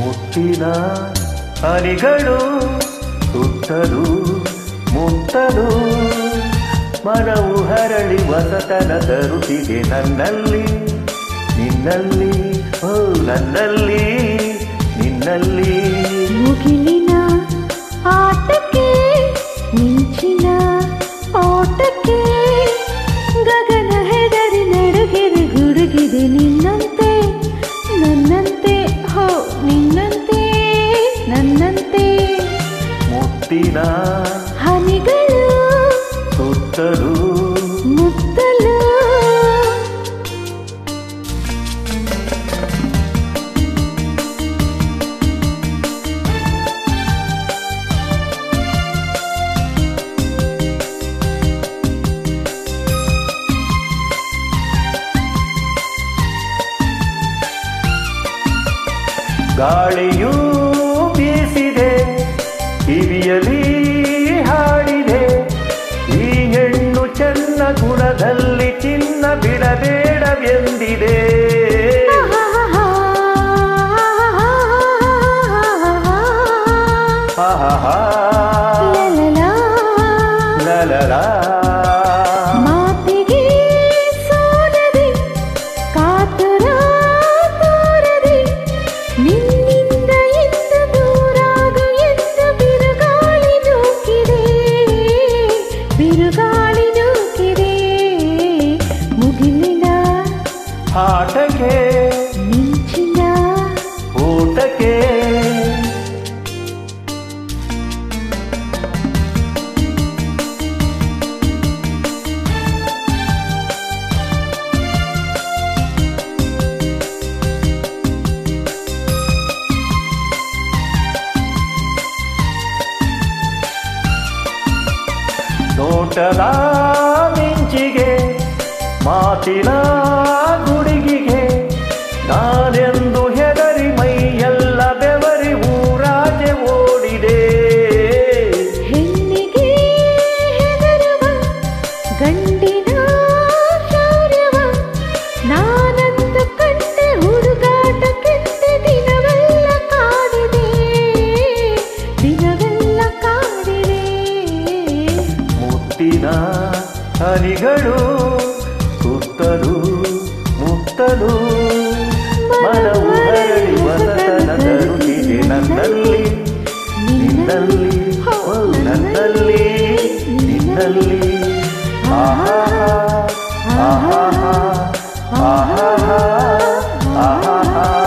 ಮುತ್ತಿನ ಹರಿಗಳು ಸುತ್ತಲು ಮುತ್ತಲು. ಮನವು ಹರಳಿ ವಸತನ ತರುತ್ತಿದೆ ನನ್ನಲ್ಲಿ. ನಿನ್ನಲ್ಲಿ ಓ ನನ್ನಲ್ಲಿ ನಿನ್ನಲ್ಲಿ. ಮುತ್ತಲು. ಗಾಳಿಯೂ ಬೀಸಿದೆ ಕಿವಿಯಲಿ ಗುಣದಲ್ಲಿ ಚಿನ್ನ ಬಿಡಬೇಡವೆಂದಿದೆ ಆಹಾ ಲಲಲಾ. ಲಲಲಾ ಮಾತಿಗೆ ಆಟಕ್ಕೆ. ಮಿಂಚಿನ ಊಟಕ್ಕೆ. ನೋಟದ ಮಿಂಚಿಗೆ ಮಾತಿನ ಹನಿಗಳು ಸುತ್ತಲೂ ಮುತ್ತಲು ಮನವು ಹರಳಿ ವಸತನ ತರುತ್ತಿದೆ ನನ್ನಲ್ಲಿ ನಿನ್ನಲ್ಲಿ ನನ್ನಲ್ಲಿ ನಿನ್ನಲ್ಲಿ. ಆಹಾ. আহা আহা